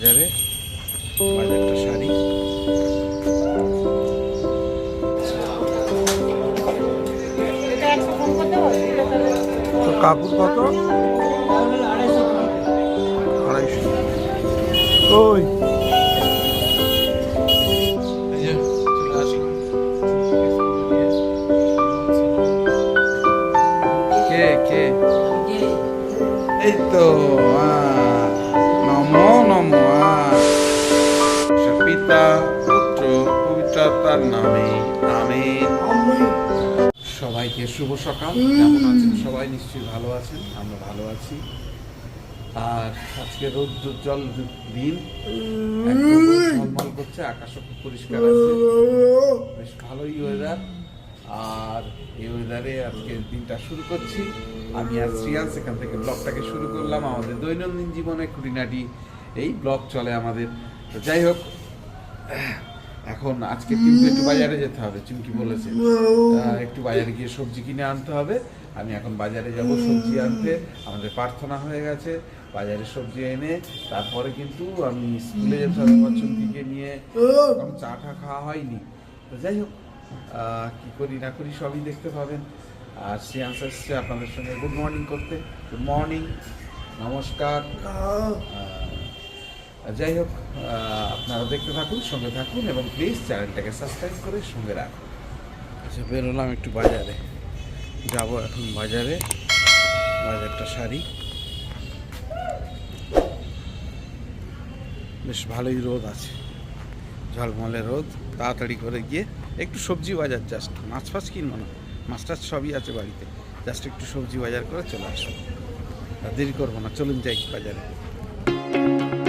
বাজারে বাজারটা শাড়ি। তো কাপড় কত? আড়াইশো। ওই। সবাইকে শুভ সকাল। কেমন আছেন সবাই? নিশ্চয়ই ভালো আছেন আমরা ভালো আছি। আর আজকে রোদ জল দিন ঝলমল করছে আকাশও খুব পরিষ্কার আছে। বেশ ভালোই ওয়েদার আর এই ওয়েদারে আজকে দিনটা শুরু করছি। আমি আর শ্রিয়াল সেখান থেকে ব্লগটাকে শুরু করলাম। আমাদের দৈনন্দিন জীবনে খুঁটিনাটি এই ব্লগ চলে আমাদের। তো যাই হোক এখন আজকে কিন্তু একটু বাজারে যেতে হবে চুমকি বলেছে। একটু বাজারে গিয়ে সবজি কিনে আনতে হবে। আমি এখন বাজারে যাব সবজি আনতে। আমাদের প্রার্থনা হয়ে গেছে বাজারে সবজি এনে তারপরে কিন্তু আমি স্কুলে যেতে হবে আমার চুমকিকে নিয়ে। এখন চা টা খাওয়া হয়নি। তো যাই হোক কি করি না করি সবই দেখতে পাবেন। আর শ্রেয়াংশ এসছে আপনাদের সঙ্গে গুড মর্নিং করতে। গুড মর্নিং নমস্কার। যাই হোক দেখতে থাকুন, সঙ্গে থাকুন এবং প্লিজ চ্যানেলটাকে সাবস্ক্রাইব করে সঙ্গে রাখুন। আচ্ছা বেরোলাম একটু বাজারে। যাব এখন বাজারে। বাজারটা শাড়ি বেশ ভালোই রোদ আছে। ঝলমলে রোদ। তাড়াতাড়ি করে গিয়ে একটু সবজি বাজার জাস্ট মাছ ফাছ কিনবো না। মাছ টাছ সবই আছে বাড়িতে। জাস্ট একটু সবজি বাজার করে চলে আসব। দেরি করব না। চলুন যাই বাজারে।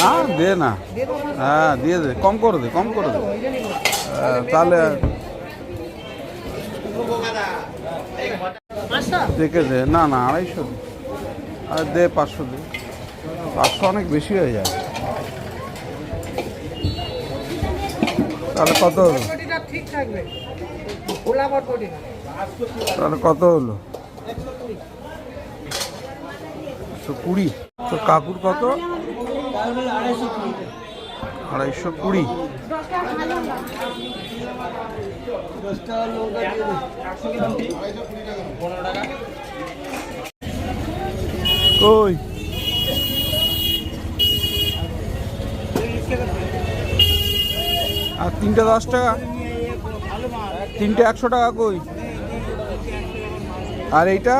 না দে না? হ্যাঁ দিয়ে দে কম করে দে কম করে দে। আহ, তাহলে দেখে দে। না না আড়াইশো দে। আর দে পাঁচশো দে। পাঁচশো অনেক বেশি হয়ে যায়। তাহলে কত হলো? তাহলে কত হলো? একশো কুড়ি। তো কাকুর কত? আড়াইশো কুড়ি। কই? আর তিনটে দশ টাকা? তিনটে একশো টাকা কই? আর এইটা?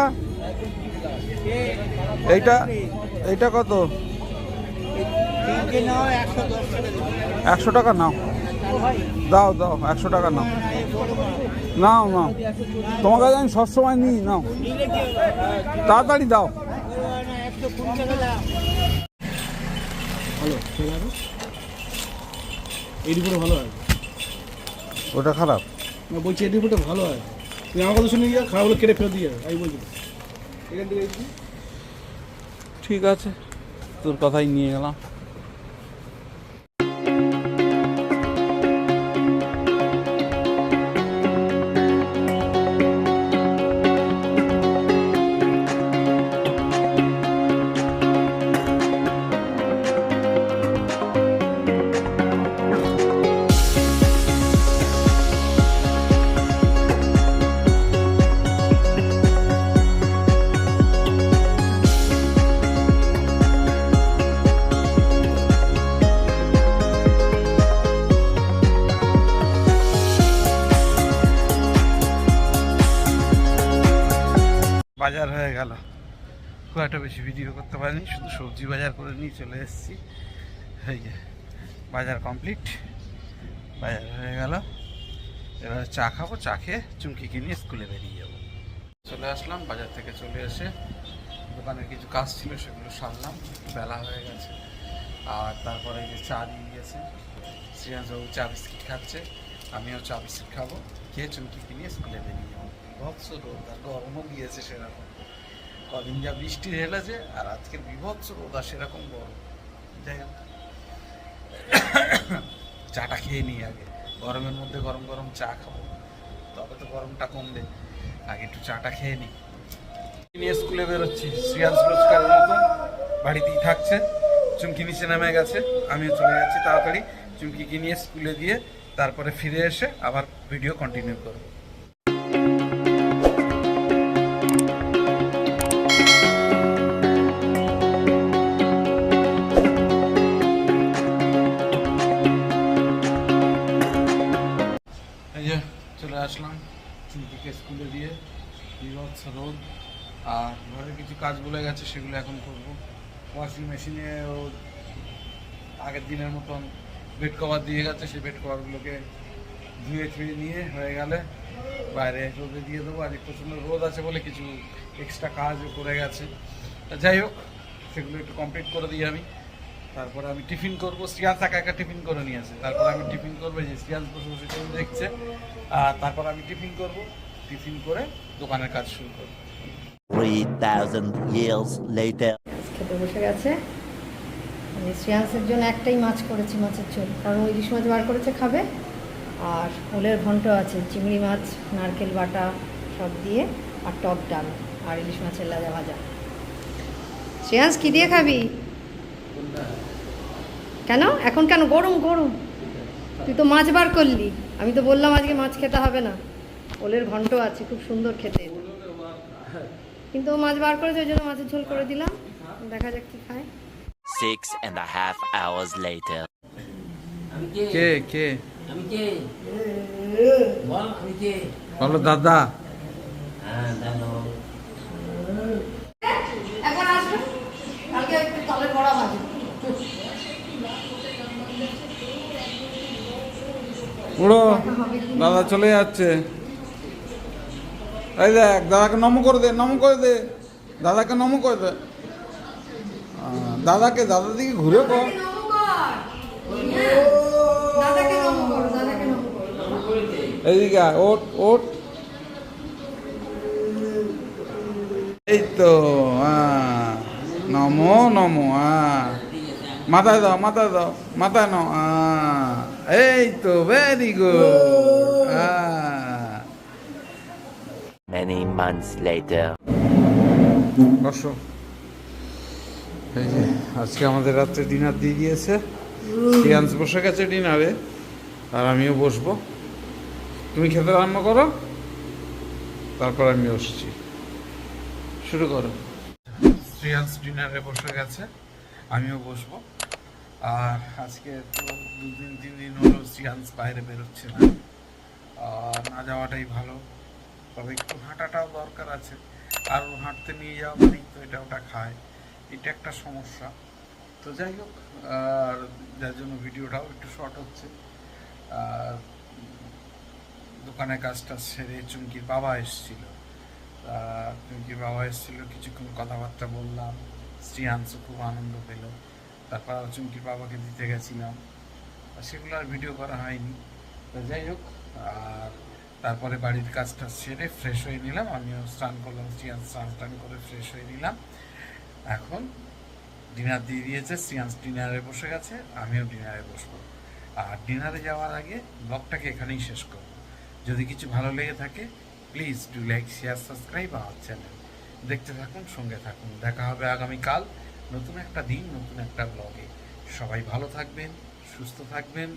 এইটা? এইটা কত? একশো টাকা নাও। দাও দাও একশো টাকা নাও। নাও নাও। তোমার কাছে আমি সবসময় নিই নাও। তাড়াতাড়ি দাও। ভালো এই রিপোর্টে ভালো হয়? ওটা খারাপ। না বলছি এই রিপোর্টে ভালো হয়। তুই আমার কথা শুনে গিয়ে হলে কেটে ফেরত দিয়ে আমি বলছি। ঠিক আছে তোর কথাই নিয়ে গেলাম। বাজার হয়ে গেল। খুব একটা বেশি ভিডিও করতে পারিনি, শুধু সবজি বাজার করে নিয়ে চলে এসেছি। এই যে, বাজার কমপ্লিট বাজার হয়ে গেল। এবার চা খাব, চা খেয়ে চুমকি কিনে স্কুলে বেরিয়ে যাব। চলে আসলাম, বাজার থেকে চলে এসে দোকানের কিছু কাজ ছিল, সেগুলো সারলাম। বেলা হয়ে গেছে। আর তারপরে যে চা দিয়ে দিয়েছে। শ্রীয়াংশবাবু চা বিস্কিট খাচ্ছে, আমিও চা বিস্কিট খাব, খেয়ে চুমকি কিনে স্কুলে বেরিয়ে যাব। বিভৎস রোদ আর গরমও গিয়েছে সেরকম। কদিন যা বৃষ্টি ঢেলেছে আর আজকের বিভৎস রোদ সেরকম গরম। যাই হোক। চাটা খেয়ে নিই আগে। গরমের মধ্যে গরম গরম চা খাব। তবে তো গরমটা কমবে। আগে একটু চাটা খেয়ে নিই। নিয়ে স্কুলে বেরোচ্ছি। শ্রিয়াংশ রোজকার মতো বাড়িতেই থাকছে। চুমকি নিচে নেমে গেছে। আমিও চলে যাচ্ছি তাড়াতাড়ি। চুমকিকে নিয়ে স্কুলে দিয়ে তারপরে ফিরে এসে আবার ভিডিও কন্টিনিউ করব। বিভৎস রোদ, আর ঘরে কিছু কাজ বলে গেছে, সেগুলো এখন করব। ওয়াশিং মেশিনে ও আগের দিনের মতন বেড কভার দিয়ে গেছে, সেই বেড কভারগুলোকে ধুয়ে ধুয়ে নিয়ে হয়ে গেলে বাইরে রোদে দিয়ে দেবো। আর প্রচণ্ড রোদ আছে বলে কিছু এক্সট্রা কাজও করে গেছে। যাই হোক, সেগুলো একটু কমপ্লিট করে দিই আমি। তারপরে আমি টিফিন করব। শ্রিয়াংশ একা একা টিফিন করে নিয়ে আসে। তারপরে আমি টিফিন করব যে শ্রিয়াংশ বসে বসে দেখছে। আর তারপর আমি টিফিন করব। টিফিন করে দোকানের কাজ শুরু করব। 3,000 years later. খেতে বসে গেছে। আমি শ্রেয়াংসের জন্য একটাই মাছ করেছি মাছের ঝোল। কারণ ইলিশ মাছ বার করেছে খাবে। আর ওলের ঘন্ট আছে চিংড়ি মাছ নারকেল বাটা সব দিয়ে আর টক ডাল আর ইলিশ মাছের লাজা ভাজা। শ্রেয়াংস কি দিয়ে খাবি? কেন? এখন কেন? গরম গরম। তুই তো মাছ বার করলি। আমি তো বললাম আজকে মাছ খেতে হবে না। ওলের ঘন্ট আছে খুব সুন্দর খেতে। কিন্তু ও মাছ বার করে ওই জন্য মাছের ঝোল করে দিলাম। দেখা যাক কি খায়। Six and a half hours later. আমি কে? কে কে? আমি কে? বল আমি কে? বলো দাদা। হ্যাঁ জানো এখন আসবে। কালকে একটু তলের বড়া ভাজি। পুরো দাদা চলে যাচ্ছে। এই দেখ দাদাকে নম করে দে নম করে দে। দাদাকে নম করে দে। দাদাকে দাদা দিকে ঘুরে কর। নম এইদিকে ওট ওট এই তো নমো নমো। মাথায় দাও মাথায় দাও মাথায় নাও এই তো very good Many months later. বসো। এই যে, আজকে আমাদের রাত্রে ডিনার দিয়ে সিয়ান্স বসে গেছে ডিনারে আর আমিও বসবো। তুমি খেতে আরম্ভ করো। তারপর আমি বসছি। শুরু করো। শ্রিয়ান্স ডিনারে বসে গেছে, আমিও বসবো। আর আজকে তো দুদিন, তিন দিন হলো শ্রিয়ান্স বাইরে বেরোচ্ছে না। না যাওয়াটাই ভালো। তবে একটু হাঁটাটাও দরকার আছে। আর হাঁটতে নিয়ে যাওয়া মানেই তো এটা ওটা খায়। এটা একটা সমস্যা। তো যাই হোক, আর যার জন্য ভিডিওটাও একটু শর্ট হচ্ছে। আর দোকানে কাজটা সেরে চুমকির বাবা এসেছিল। চুমকির বাবা এসেছিল, কিছুক্ষণ কথাবার্তা বললাম। শ্রীহাংশ খুব আনন্দ পেল। তারপর চুমকির বাবাকে দিতে গেছিলাম। সেগুলো আর ভিডিও করা হয়নি। তো যাই হোক, আর তারপরে বাড়ির কাজটা সেরে ফ্রেশ হয়ে নিলাম। আমিও স্নান করলাম শ্রিয়াংশ স্নান টান করে ফ্রেশ হয়ে নিলাম। এখন ডিনার দিয়ে দিয়েছে শ্রিয়াংশ ডিনারে বসে গেছে, আমিও ডিনারে বসবো। আর ডিনারে যাওয়ার আগে ব্লগটাকে এখানেই শেষ করব। যদি কিছু ভালো লেগে থাকে please do like share subscribe our channel দেখতে থাকুন, সঙ্গে থাকুন। দেখা হবে আগামীকাল নতুন একটা দিন, নতুন একটা ব্লগে সবাই ভালো থাকবেন, সুস্থ থাকবেন।